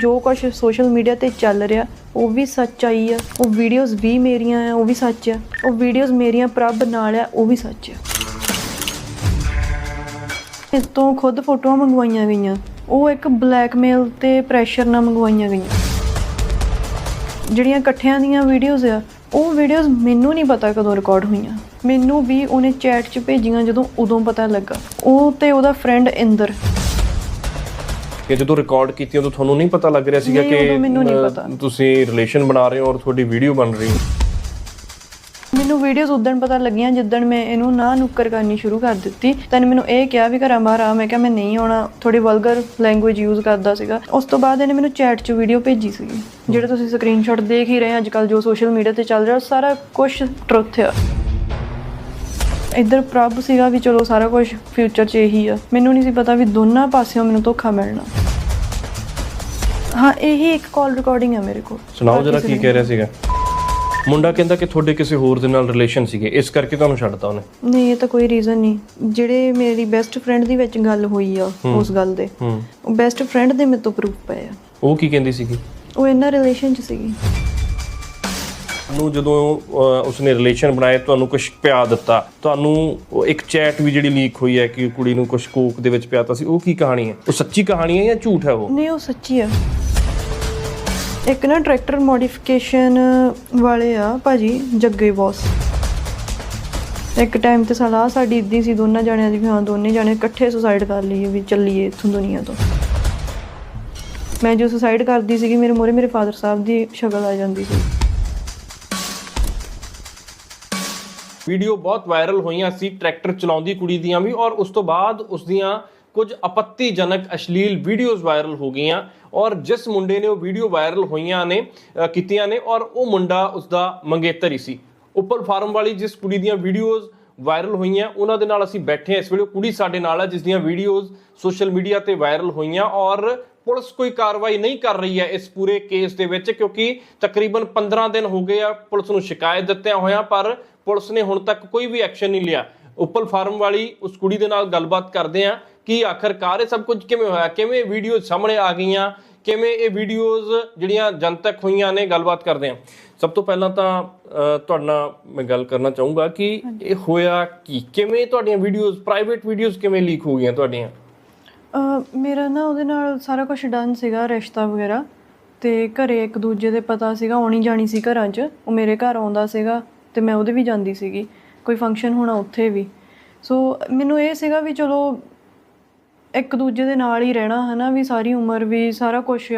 ਜੋ ਕੁਝ social media ਤੇ ਚੱਲ ਰਿਹਾ, ਉਹ ਵੀ ਸੱਚਾਈ ਆ। ਉਹ ਵੀਡੀਓਜ਼ ਵੀ ਮੇਰੀਆਂ ਆ, ਉਹ ਵੀ ਸੱਚ ਆ। ਉਹ ਵੀਡੀਓਜ਼ ਮੇਰੀਆਂ ਪ੍ਰਭ ਨਾਲ ਆ, ਉਹ ਵੀ ਸੱਚ ਆ। ਇਸ ਤੋਂ ਖੁਦ ਫੋਟੋਆਂ ਮੰਗਵਾਈਆਂ ਗਈਆਂ। ਉਹ ਇੱਕ ਬਲੈਕਮੇਲ ਤੇ ਪ੍ਰੈਸ਼ਰ ਨਾਲ ਮੰਗਵਾਈਆਂ ਗਈਆਂ। ਜਿਹੜੀਆਂ ਇਕੱਠਿਆਂ ਦੀਆਂ ਵੀਡੀਓਜ਼ ਆ, ਉਹ ਵੀਡੀਓਜ਼ ਮੈਨੂੰ ਨਹੀਂ ਪਤਾ ਕਦੋਂ ਰਿਕਾਰਡ ਹੋਈਆਂ। ਮੈਨੂੰ ਵੀ ਉਹਨੇ ਚੈਟ 'ਚ ਭੇਜੀਆਂ ਜਦੋਂ ਉਦੋਂ ਪਤਾ ਲੱਗਾ। ਉਹ ਤੇ ਉਹਦਾ ਫਰੈਂਡ ਇੰਦਰ। ਕਿ ਜਦੋਂ ਰਿਕਾਰਡ ਕੀਤੀ ਉਦੋਂ ਤੁਹਾਨੂੰ ਨਹੀਂ ਪਤਾ ਲੱਗ ਰਿਹਾ ਸੀਗਾ ਨਹੀਂ, ਕਿ ਉਦੋਂ ਮੈਨੂੰ ਨਹੀਂ ਅਹ, ਪਤਾ। ਤੁਸੀਂ ਰਿਲੇਸ਼ਨ ਬਣਾ ਰਹੇ ਹੋ ਔਰ ਤੁਹਾਡੀ ਵੀਡੀਓ ਬਣ ਰਹੀ ਹੈ। ਮੈਨੂੰ ਵੀਡੀਓਜ਼ ਉਦੋਂ ਪਤਾ ਲੱਗੀਆਂ ਜਿੱਦਣ ਮੈਂ ਇਹਨੂੰ ਨਾ ਨੁੱਕਰ ਕਰਨੀ ਸ਼ੁਰੂ ਕਰ ਦਿੱਤੀ। ਤਾਂ ਇਹਨੇ ਮੈਨੂੰ ਇਹ ਕਿਹਾ ਵੀ ਘਰਾਂ ਬਾਹਰ ਆ ਮੈਂ ਕਿਹਾ ਮੈਂ ਨਹੀਂ ਆਉਣਾ। ਥੋੜੀ ਵਲਗਰ ਲੈਂਗੁਏਜ ਯੂਜ਼ ਕਰਦਾ ਸੀਗਾ। ਉਸ ਤੋਂ ਬਾਅਦ ਇਹਨੇ ਮੈਨੂੰ ਚੈਟ 'ਚ ਵੀਡੀਓ ਭੇਜੀ ਸੀਗੀ। ਜਿਹੜੇ ਤੁਸੀਂ ਸਕਰੀਨਸ਼ਾਟ ਦੇਖ ਹੀ ਰਹੇ ਅੱਜ ਕੱਲ ਜੋ ਸੋਸ਼ਲ ਮੀਡੀਆ ਤੇ ਚੱਲ ਰਿਹਾ ਉਹ ਸਾਰਾ ਕੁਝ ਟਰੁੱਥ ਆ। ਇੱਧਰ ਪ੍ਰਭ ਸੀਗਾ ਵੀ ਚਲੋ ਸਾਰਾ ਕੁਝ ਫਿਊਚਰ 'ਚ ਇਹੀ ਆ। ਮੈਨੂੰ ਨਹੀਂ ਸੀ ਪਤਾ ਵੀ ਦੋਨਾਂ ਪਾਸਿਓਂ ਮੈਨੂੰ ਧੋਖਾ ਮਿਲਣਾ। ਹਾਂ ਇਹੀ ਇੱਕ ਕਾਲ ਰਿਕਾਰਡਿੰਗ ਹੈ ਮੇਰੇ ਕੋਲ। ਸੁਣਾਓ ਜਰਾ ਕੀ ਕਹਿ ਰਿਹਾ ਸੀਗਾ। ਮੁੰਡਾ ਕਹਿੰਦਾ ਕਿ ਤੁਹਾਡੇ ਕਿਸੇ ਹੋਰ ਦੇ ਨਾਲ ਰਿਲੇਸ਼ਨ ਸੀਗੇ ਇਸ ਕਰਕੇ ਤੁਹਾਨੂੰ ਛੱਡਤਾ ਉਹਨੇ। ਨਹੀਂ ਇਹ ਤਾਂ ਕੋਈ ਰੀਜ਼ਨ ਨਹੀਂ। ਜਿਹੜੇ ਮੇਰੀ ਬੈਸਟ ਫਰੈਂਡ ਦੀ ਵਿੱਚ ਗੱਲ ਹੋਈ ਆ ਉਸ ਗੱਲ ਦੇ ਹੂੰ। ਉਹ ਬੈਸਟ ਫਰੈਂਡ ਦੇ ਮੇਰੇ ਤੋਂ ਪ੍ਰੂਫ ਪਏ ਆ। ਉਹ ਕੀ ਕਹਿੰਦੀ ਸੀਗੀ? ਉਹ ਇਹਨਾਂ ਰਿਲੇਸ਼ਨ 'ਚ ਸੀਗੀ। ਨੂੰ ਜਦੋਂ ਉਸਨੇ ਰਿਲੇਸ਼ਨ ਬਣਾਏ ਤੁਹਾਨੂੰ ਕੁਝ ਪਿਆ ਦਿੱਤਾ। ਤੁਹਾਨੂੰ ਇੱਕ ਚੈਟ ਵੀ ਜਿਹੜੀ ਲੀਕ ਹੋਈ ਹੈ ਕਿ ਕੁੜੀ ਨੂੰ ਕੁਝ ਕੋਕ ਦੇ ਵਿੱਚ ਪਿਆਤਾ ਸੀ ਉਹ ਕੀ ਕਹਾਣੀ ਹੈ? ਉਹ ਸੱਚੀ ਕਹਾਣੀ ਹੈ ਜਾਂ ਝੂਠ ਹੈ ਉਹ? ਨਹੀਂ ਉਹ ਸੱਚੀ ਆ ਇੱਕ ਨਾ ਟਰੈਕਟਰ ਮੋਡੀਫਿਕੇਸ਼ਨ ਵਾਲੇ ਆ ਭਾਜੀ, ਜੱਗੇ ਬੌਸ। ਇੱਕ ਟਾਈਮ ਤੇ ਸਲਾਹ ਸਾਡੀ ਇਦਾਂ ਸੀ, ਦੋਨਾਂ ਜਣਿਆਂ ਦੀ ਵੀ ਹਾਂ, ਦੋਨੇ ਜਣੇ ਇਕੱਠੇ ਸੁਸਾਈਡ ਕਰ ਲਈਏ ਵੀ ਚੱਲੀਏ ਇੱਥੋਂ ਦੁਨੀਆ ਤੋਂ। ਮੈਂ ਜੋ ਸੁਸਾਈਡ ਕਰਦੀ ਸੀਗੀ, ਮੇਰੇ ਮੋਰੇ ਮੇਰੇ ਫਾਦਰ ਸਾਹਿਬ ਦੀ ਸ਼ਕਲ ਆ ਜਾਂਦੀ ਸੀ। ਵੀਡੀਓ ਬਹੁਤ ਵਾਇਰਲ ਹੋਈਆਂ ਸੀ ਟਰੈਕਟਰ ਚਲਾਉਂਦੀ ਕੁੜੀ ਦੀਆਂ ਵੀ ਔਰ ਉਸ ਤੋਂ ਬਾਅਦ ਉਸ ਦੀਆਂ ਕੁਝ ਆਪੱਤੀਜਨਕ ਅਸ਼ਲੀਲ ਵੀਡੀਓਜ਼ ਵਾਇਰਲ ਹੋ ਗਈਆਂ ਔਰ ਜਿਸ ਮੁੰਡੇ ਨੇ ਉਹ ਵੀਡੀਓ ਵਾਇਰਲ ਹੋਈਆਂ ਨੇ ਕੀਤੀਆਂ ਨੇ ਔਰ ਉਹ ਮੁੰਡਾ ਉਸਦਾ ਮੰਗੇਤਰ ਹੀ ਸੀ। ਉੱਪਰ ਫਾਰਮ ਵਾਲੀ ਜਿਸ ਕੁੜੀ ਦੀਆਂ ਵੀਡੀਓਜ਼ ਵਾਇਰਲ ਹੋਈਆਂ, ਉਹਨਾਂ ਦੇ ਨਾਲ ਅਸੀਂ ਬੈਠੇ ਹਾਂ। ਇਸ ਵੇਲੇ ਕੁੜੀ ਸਾਡੇ ਨਾਲ ਹੈ, ਜਿਸ ਦੀਆਂ ਵੀਡੀਓਜ਼ ਸੋਸ਼ਲ ਮੀਡੀਆ ਤੇ ਵਾਇਰਲ ਹੋਈਆਂ ਔਰ ਪੁਲਿਸ ਕੋਈ ਕਾਰਵਾਈ ਨਹੀਂ ਕਰ ਰਹੀ ਹੈ ਇਸ ਪੂਰੇ ਕੇਸ ਦੇ ਵਿੱਚ, ਕਿਉਂਕਿ ਤਕਰੀਬਨ 15 ਦਿਨ ਹੋ ਗਏ ਆ, ਪੁਲਿਸ ਨੂੰ ਸ਼ਿਕਾਇਤ ਦਿੱਤਿਆਂ ਹੋਇਆਂ, ਪਰ ਪੁਲਿਸ ਨੇ ਹੁਣ ਤੱਕ ਕੋਈ ਵੀ ਐਕਸ਼ਨ ਨਹੀਂ ਲਿਆ। ਉੱਪਲ ਫਾਰਮ ਵਾਲੀ ਉਸ ਕੁੜੀ ਦੇ ਨਾਲ ਗੱਲਬਾਤ ਕਰਦੇ ਆ ਕਿ ਆਖਰਕਾਰ ਇਹ ਸਭ ਕੁਝ ਕਿਵੇਂ ਹੋਇਆ? ਕਿਵੇਂ ਵੀਡੀਓ ਸਾਹਮਣੇ ਆ ਗਈਆਂ? ਕਿਵੇਂ ਇਹ ਵੀਡੀਓਜ਼ ਜਿਹੜੀਆਂ ਜਨਤਕ ਹੋਈਆਂ ਨੇ ਗੱਲਬਾਤ ਕਰਦੇ ਆ। ਸਭ ਤੋਂ ਪਹਿਲਾਂ ਤਾਂ ਤੁਹਾਡੇ ਨਾਲ ਮੈਂ ਗੱਲ ਕਰਨਾ ਚਾਹੂੰਗਾ ਕਿ ਇਹ ਹੋਇਆ ਕੀ? ਕਿਵੇਂ ਤੁਹਾਡੀਆਂ ਵੀਡੀਓਜ਼ ਪ੍ਰਾਈਵੇਟ ਵੀਡੀਓਜ਼ ਕਿਵੇਂ ਲੀਕ ਹੋ ਗਈਆਂ ਤੁਹਾਡੀਆਂ? ਮੇਰਾ ਨਾ ਉਹਦੇ ਨਾਲ ਸਾਰਾ ਕੁਝ ਡਨ ਸੀਗਾ ਰਿਸ਼ਤਾ ਵਗੈਰਾ। ਤੇ ਘਰੇ ਇੱਕ ਦੂਜੇ ਦੇ ਪਤਾ ਸੀਗਾ ਆਉਣੀ ਜਾਣੀ ਸੀ ਘਰਾਂ 'ਚ। ਉਹ ਮੇਰੇ ਘਰ ਆਉਂਦਾ ਸੀਗਾ ਤੇ ਮੈਂ ਉਹਦੇ ਵੀ ਜਾਂਦੀ ਸੀਗੀ। ਕੋਈ ਫੰਕਸ਼ਨ ਹੋਣਾ ਉੱਥੇ ਵੀ। ਸੋ ਮੈਨੂੰ ਇਹ ਸੀਗਾ ਵੀ ਚਲੋ ਇੱਕ ਦੂਜੇ ਦੇ ਨਾਲ ਹੀ ਰਹਿਣਾ ਹੈ ਨਾ ਵੀ ਸਾਰੀ ਉਮਰ ਵੀ ਸਾਰਾ ਕੁਛ